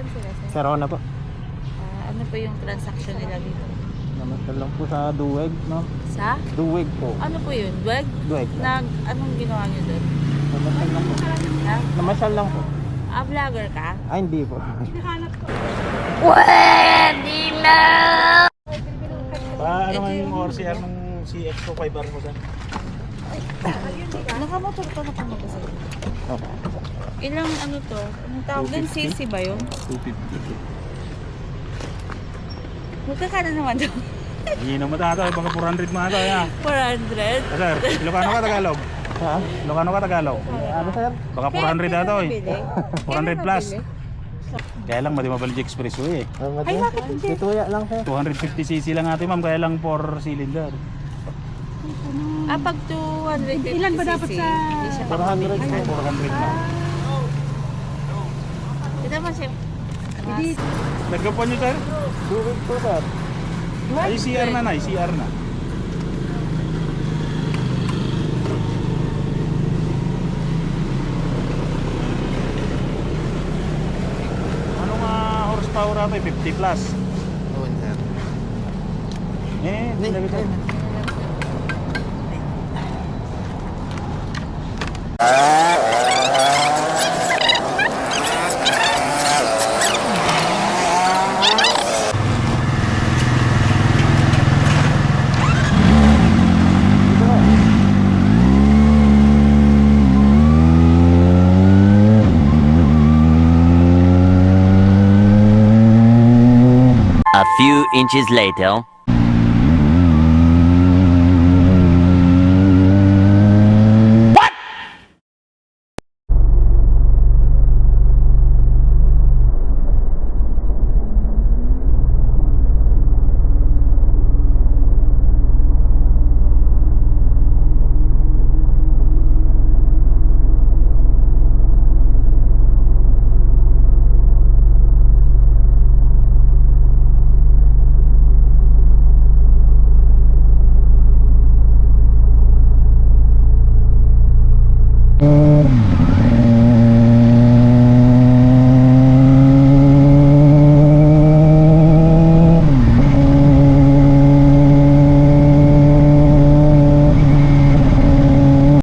Saan sila? Sir? Sa Rona po. Ah, ano po yung transaction nila dito? Namasyal lang po sa Duweg, no? Sa? Duweg po. Ano po yun? Wag? Duweg. Nag, anong ginawa niyo doon? Namasyal lang po. Ha? Namasyal lang po. Ah, vlogger ka? Ay, hindi po. Pa, ano nga yung ORCR ng CX25R mo sa? Nakamotor ka na pumunta sa'yo. Opo. Ilang ano to? Anong tawag din? 250? CC ba yun? 250. Magkakano naman to? Hindi na matata, baka 400 mga tayo. ha? 400? Ah, Sir, Ilocano ka Tagalog? Ha? Ilocano ka Tagalog? Ano, sir? Baka 400 na to eh. 400 plus. Kaya lang, madi mabalik expressway eh. Ay, bakit hindi? Tutuya lang, sir. 250cc lang natin ma'am, kaya lang 4 cylinder. Ah, pag 250 Ilan ba dapat sa... Hindi siya 400 pang- po. 400 na. Mo siya. Nagkapuan nyo sir? Duweg po, sir. Ay, CR na na, CR na. Ano nga horsepower natin? 50 plus. Oo, sir. Eh, Hindi, hindi few inches later. Mm-hmm.